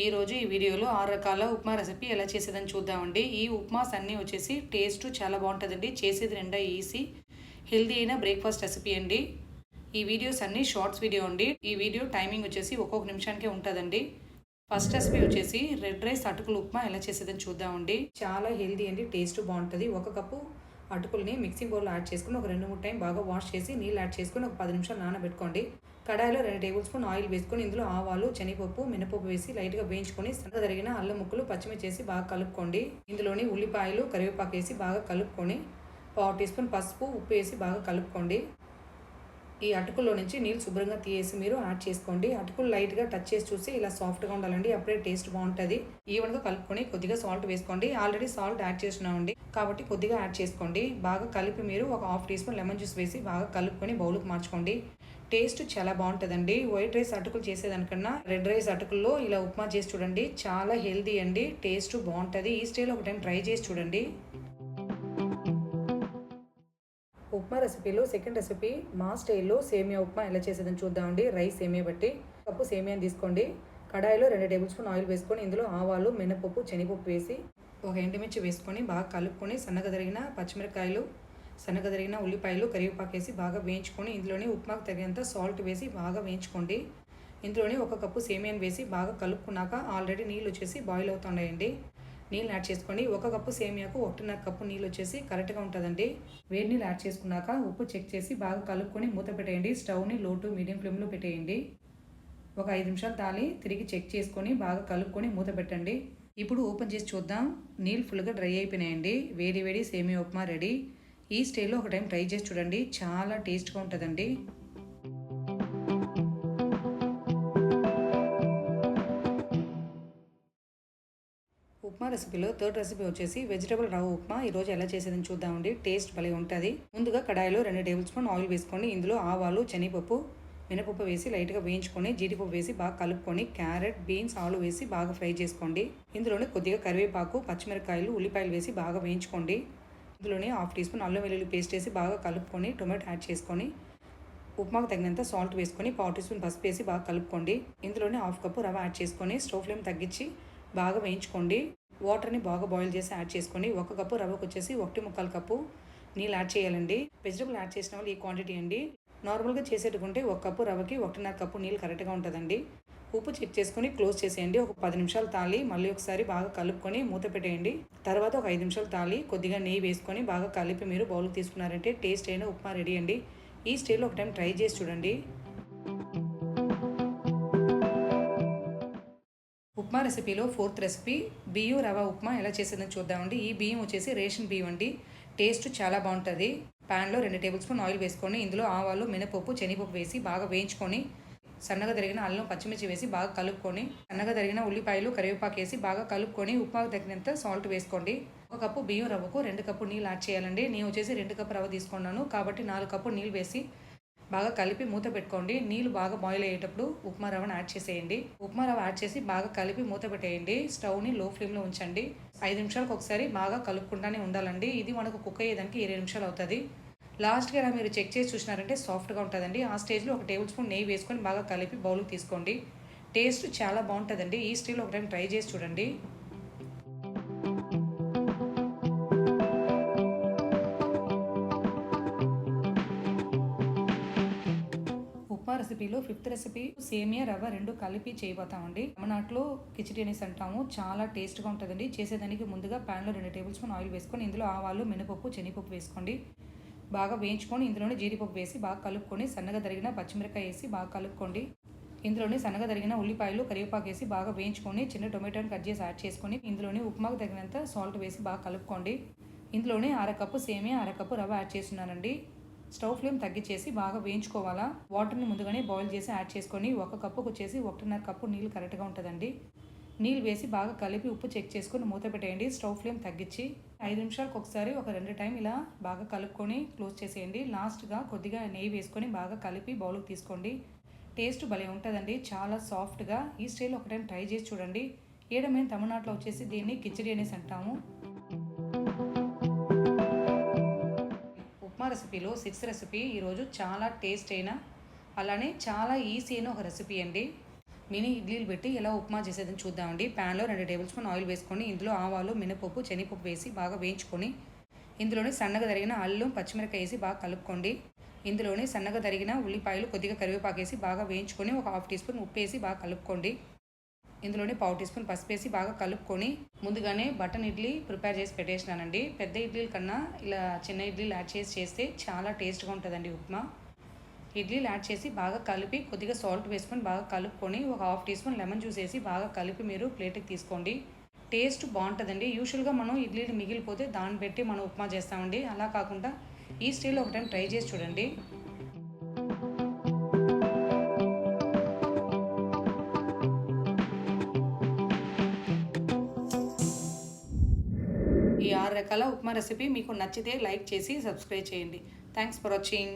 ఈ రోజు ఈ వీడియోలో ఆరు రకాల ఉప్మా రెసిపీ ఎలా చేసేదని చూద్దామండి. ఈ ఉప్మాస్ అన్నీ వచ్చేసి టేస్ట్ చాలా బాగుంటుందండి. చేసేది నిండా ఈజీ హెల్దీ అయిన బ్రేక్ఫాస్ట్ రెసిపీ అండి. ఈ వీడియోస్ అన్నీ షార్ట్స్ వీడియో అండి. ఈ వీడియో టైమింగ్ వచ్చేసి ఒక్కొక్క నిమిషానికే ఉంటుందండి. ఫస్ట్ రెసిపీ వచ్చేసి రెడ్ రైస్ అటుకులు ఉప్మా ఎలా చేసేదని చూద్దామండి. చాలా హెల్దీ అండి టేస్ట్ బాగుంటుంది. ఒక కప్పు అటుకుల్ని మిక్సింగ్ బౌల్లో యాడ్ చేసుకుని ఒక రెండు మూడు టైం బాగా వాష్ చేసి నీళ్ళు యాడ్ చేసుకుని ఒక పది నిమిషాలు నానబెట్టుకోండి. కడాయిలో రెండు టేబుల్ స్పూన్ ఆయిల్ వేసుకొని ఇందులో ఆవాలు శనగపప్పు మినపప్పు వేసి లైట్గా వేయించుకొని సన్నగా తరిగిన అల్లం ముక్కలు పచ్చిమిర్చి వేసి బాగా కలుపుకోండి. ఇందులోని ఉల్లిపాయలు కరివేపాకు వేసి బాగా కలుపుకొని పావు టీ స్పూన్ పసుపు ఉప్పు వేసి బాగా కలుపుకోండి. ఈ అటుకుల్లో నుంచి నీళ్ళు శుభ్రంగా తీసేసి మీరు యాడ్ చేసుకోండి. అటుకులు లైట్గా టచ్ చేసి చూసి ఇలా సాఫ్ట్గా ఉండాలండి. అప్పుడే టేస్ట్ బాగుంటుంది. ఈవెన్గా కలుపుకొని కొద్దిగా సాల్ట్ వేసుకోండి. ఆల్రెడీ సాల్ట్ యాడ్ చేసినామండి. కాబట్టి కొద్దిగా యాడ్ చేసుకోండి. బాగా కలిపి మీరు ఒక half teaspoon lemon juice వేసి బాగా కలుపుకొని బౌల్కి మార్చుకోండి. టేస్ట్ చాలా బాగుంటుందండి. వైట్ రైస్ అటుకులు చేసేదానికన్నా రెడ్ రైస్ అటుకుల్లో ఇలా ఉప్మా చేసి చూడండి. చాలా హెల్దీ అండి. టేస్ట్ బాగుంటుంది. ఈ స్టైల్ ఒక టైం ట్రై చేసి చూడండి. ఉప్మా రెసిపీలో సెకండ్ రెసిపీ మా స్టైల్లో సేమియా ఉప్మా ఎలా చేసేదని చూద్దామండి. రైస్ సేమియా బట్టి. కప్పు సేమియాని తీసుకోండి. కడాయిలో రెండు టేబుల్ స్పూన్ ఆయిల్ వేసుకొని ఇందులో ఆవాలు మినపప్పు శనగపప్పు వేసి ఒక ఎండుమిర్చి వేసుకొని బాగా కలుపుకొని సన్నగా తరిగిన పచ్చిమిరకాయలు సన్నగదరిగిన ఉల్లిపాయలు కరివేపాకు వేసి బాగా వేయించుకొని ఇందులోనే ఉప్మాకు తగినంత సాల్ట్ వేసి బాగా వేయించుకోండి. ఇందులోనే ఒక కప్పు సేమియాని వేసి బాగా కలుపుకున్నాక ఆల్రెడీ నీళ్ళు వచ్చేసి బాయిల్ అవుతున్నాయండి. నీళ్ళు యాడ్ చేసుకోండి. ఒక కప్పు సేమియాకు ఒకటిన్నర కప్పు నీళ్ళు వచ్చేసి కరెక్ట్గా ఉంటుందండి. వేడి నీళ్ళు యాడ్ చేసుకున్నాక ఉప్పు చెక్ చేసి బాగా కలుపుకొని మూత పెట్టేయండి. స్టవ్ని లో టు మీడియం ఫ్లేమ్లో పెట్టేయండి. ఒక ఐదు నిమిషాలు తాలి తిరిగి చెక్ చేసుకొని బాగా కలుపుకొని మూత పెట్టండి. ఇప్పుడు ఓపెన్ చేసి చూద్దాం. నీళ్ళు ఫుల్గా డ్రై అయిపోయినాయండి. వేడి వేడి సేమియా ఉప్మా రెడీ. ఈ స్టైల్లో ఒక టైం ట్రై చేసి చూడండి. చాలా టేస్ట్గా ఉంటుందండి. ఉప్మా రెసిపీలో థర్డ్ రెసిపీ వచ్చేసి వెజిటబుల్ రవ్వ ఉప్మా. ఈ రోజు ఎలా చేసేదని చూద్దామండి. టేస్ట్ భలే ఉంటుంది. ముందుగా కడాయిలో రెండు టేబుల్ స్పూన్ ఆయిల్ వేసుకొని ఇందులో ఆవాలు శనగపప్పు మినపప్పు వేసి లైట్గా వేయించుకొని జీడిపప్పు వేసి బాగా కలుపుకొని క్యారెట్ బీన్స్ ఆలు వేసి బాగా ఫ్రై చేసుకోండి. ఇందులోనే కొద్దిగా కరివేపాకు పచ్చిమిరకాయలు ఉల్లిపాయలు వేసి బాగా వేయించుకోండి. ఇందులోనే హాఫ్ టీ స్పూన్ అల్లం వెల్లుల్లి పేస్ట్ వేసి బాగా కలుపుకొని టొమాటో యాడ్ చేసుకొని ఉప్మాకు తగినంత సాల్ట్ వేసుకొని పావు టీ స్పూన్ పసుపు వేసి బాగా కలుపుకోండి. ఇందులోనే హాఫ్ కప్పు రవ్వ యాడ్ చేసుకొని స్టవ్ ఫ్లేమ్ తగ్గించి బాగా వేయించుకోండి. వాటర్ని బాగా బాయిల్ చేసి యాడ్ చేసుకోండి ఒక కప్పు రవ్వకు వచ్చేసి ఒకటి ముక్కాలు కప్పు నీళ్ళు యాడ్ చేయాలండి. వెజిటబుల్ యాడ్ చేసిన వాళ్ళు ఈ క్వాంటిటీ అండి. నార్మల్గా చేసేటుకుంటే ఒక కప్పు రవ్వకి ఒకటిన్నర కప్పు నీళ్ళు కరెక్ట్గా ఉంటుందండి. ఉప్పు చెక్ చేసుకొని క్లోజ్ చేసేయండి. ఒక పది నిమిషాలు తాలి మళ్ళీ ఒకసారి బాగా కలుపుకొని మూత పెట్టేయండి. తర్వాత ఒక ఐదు నిమిషాలు తాలి కొద్దిగా నెయ్యి వేసుకొని బాగా కలిపి మీరు బౌల్కి తీసుకున్నారంటే టేస్ట్ అయిన ఉప్మా రెడీ అండి. ఈ స్టైల్లో ఒక టైం ట్రై చేసి చూడండి. ఉప్మా రెసిపీలో ఫోర్త్ రెసిపీ బియ్యం రవ ఉప్మా ఎలా చేసేదని చూద్దామండి. ఈ బియ్యం వచ్చేసి రేషన్ బియ్యం అండి. టేస్ట్ చాలా బాగుంటుంది. ప్యాన్లో రెండు టేబుల్ స్పూన్ ఆయిల్ వేసుకొని ఇందులో ఆవాలు మినపప్పు శనగపప్పు వేసి బాగా వేయించుకొని సన్నగా తరిగిన అల్లం పచ్చిమిర్చి వేసి బాగా కలుపుకొని సన్నగా తరిగిన ఉల్లిపాయలు కరివేపాకు వేసి బాగా కలుపుకొని ఉప్మాకు తగినంత సాల్ట్ వేసుకోండి. ఒక కప్పు బియ్యం రవ్వకు రెండు కప్పు నీళ్ళు యాడ్ చేయాలండి. నేను వచ్చేసి రెండు కప్పు రవ్వ తీసుకున్నాను. కాబట్టి నాలుగు కప్పు నీళ్ళు వేసి బాగా కలిపి మూత పెట్టుకోండి. నీళ్ళు బాగా బాయిల్ అయ్యేటప్పుడు ఉప్మా రవ్వను యాడ్ చేసేయండి. ఉప్మా రవ్వ యాడ్ చేసి బాగా కలిపి మూత పెట్టేయండి. స్టవ్ని లో ఫ్లేమ్లో ఉంచండి. ఐదు నిమిషాలకు ఒకసారి బాగా కలుపుకుంటానే ఉండాలండి. ఇది మనకు కుక్ అయ్యేదానికి ఇరవై నిమిషాలు అవుతుంది. లాస్ట్గా ఇలా మీరు చెక్ చేసి చూసినారంటే సాఫ్ట్గా ఉంటుందండి. ఆ స్టేజ్లో ఒక టేబుల్ స్పూన్ నెయ్యి వేసుకొని బాగా కలిపి బౌల్కి తీసుకోండి. టేస్ట్ చాలా బాగుంటుందండి. ఈ స్టైల్లో ఒక టైం ట్రై చేసి చూడండి. ఉప్మా రెసిపీలో ఫిఫ్త్ రెసిపీ సేమియా రవ్వ రెండు కలిపి చేయబోతామండి. తమిళనాట్లో కిచిడి అనేసి అంటాము. చాలా టేస్ట్గా ఉంటుందండి. చేసేదానికి ముందుగా ప్యాన్లో రెండు టేబుల్ స్పూన్ ఆయిల్ వేసుకొని ఇందులో ఆవాలు మినపప్పు శనగపప్పు వేసుకోండి. బాగా వేయించుకొని ఇందులోనే జీడిపప్పు వేసి బాగా కలుపుకొని సన్నగా తరిగిన పచ్చిమిరకాయ వేసి బాగా కలుపుకోండి. ఇందులోనే సన్నగా తరిగిన ఉల్లిపాయలు కరివేపాకు వేసి బాగా వేయించుకొని చిన్న టొమాటోని కట్ చేసి యాడ్ చేసుకొని ఇందులోనే ఉప్మాకు తగినంత సాల్ట్ వేసి బాగా కలుపుకోండి. ఇందులోనే అరకప్పు సేమియా అరకప్పు రవ్వ యాడ్ చేస్తున్నానండి. స్టవ్ ఫ్లేమ్ తగ్గించేసి బాగా వేయించుకోవాలా? వాటర్ని ముందుగానే బాయిల్ చేసి యాడ్ చేసుకొని ఒక కప్పుకు వచ్చేసి ఒకటిన్నర కప్పు నీళ్ళు కరెక్ట్గా ఉంటుందండి. నీళ్ళు వేసి బాగా కలిపి ఉప్పు చెక్ చేసుకుని మూత పెట్టేయండి. స్టవ్ ఫ్లేమ్ తగ్గించి ఐదు నిమిషాలకు ఒకసారి ఒక రెండు టైం ఇలా బాగా కలుపుకొని క్లోజ్ చేసేయండి. లాస్ట్గా కొద్దిగా నెయ్యి వేసుకొని బాగా కలిపి బౌల్కి తీసుకోండి. టేస్ట్ భలే ఉంటుందండి. చాలా సాఫ్ట్గా ఈ స్టైల్ ఒక టైం ట్రై చేసి చూడండి. ఏడ మేము తమిళనాడులో వచ్చేసి దీన్ని కిచిడి అనేసి అంటాము. ఉప్మా రెసిపీలో సిక్స్ రెసిపీ. ఈరోజు చాలా టేస్ట్ అయిన అలానే చాలా ఈజీ అయిన ఒక రెసిపీ అండి. మినీ ఇడ్లీలు పెట్టి ఎలా ఉప్మా చేసేదని చూద్దామండి. ప్యాన్లో రెండు టేబుల్ స్పూన్ ఆయిల్ వేసుకొని ఇందులో ఆవాలు మినపప్పు శనగపప్పు వేసి బాగా వేయించుకొని ఇందులోనే సన్నగా తరిగిన అల్లం పచ్చిమిరకాయ వేసి బాగా కలుపుకోండి. ఇందులోనే సన్నగా తరిగిన ఉల్లిపాయలు కొద్దిగా కరివేపాకు వేసి బాగా వేయించుకొని ఒక హాఫ్ టీ స్పూన్ ఉప్పు వేసి బాగా కలుపుకోండి. ఇందులోనే పావు టీ స్పూన్ పసుపు వేసి బాగా కలుపుకొని ముందుగానే బటన్ ఇడ్లీ ప్రిపేర్ చేసి పెట్టేసినానండి. పెద్ద ఇడ్లీల కన్నా ఇలా చిన్న ఇడ్లీలు యాడ్ చేసి చేస్తే చాలా టేస్ట్గా ఉంటుందండి ఉప్మా. ఇడ్లీలు యాడ్ చేసి బాగా కలిపి కొద్దిగా సాల్ట్ వేసుకొని బాగా కలుపుకొని ఒక half teaspoon lemon juice వేసి బాగా కలిపి మీరు ప్లేట్కి తీసుకోండి. టేస్ట్ బాగుంటుందండి. యూజువల్గా మనం ఇడ్లీలు మిగిలిపోతే దాన్ని పెట్టి మనం ఉప్మా చేస్తామండి. అలా కాకుండా ఈ స్టైల్లో ఒక టైం ట్రై చేసి చూడండి. ఈ ఆరు రకాల ఉప్మా రెసిపీ మీకు నచ్చితే లైక్ చేసి సబ్స్క్రైబ్ చేయండి. Thanks for watching.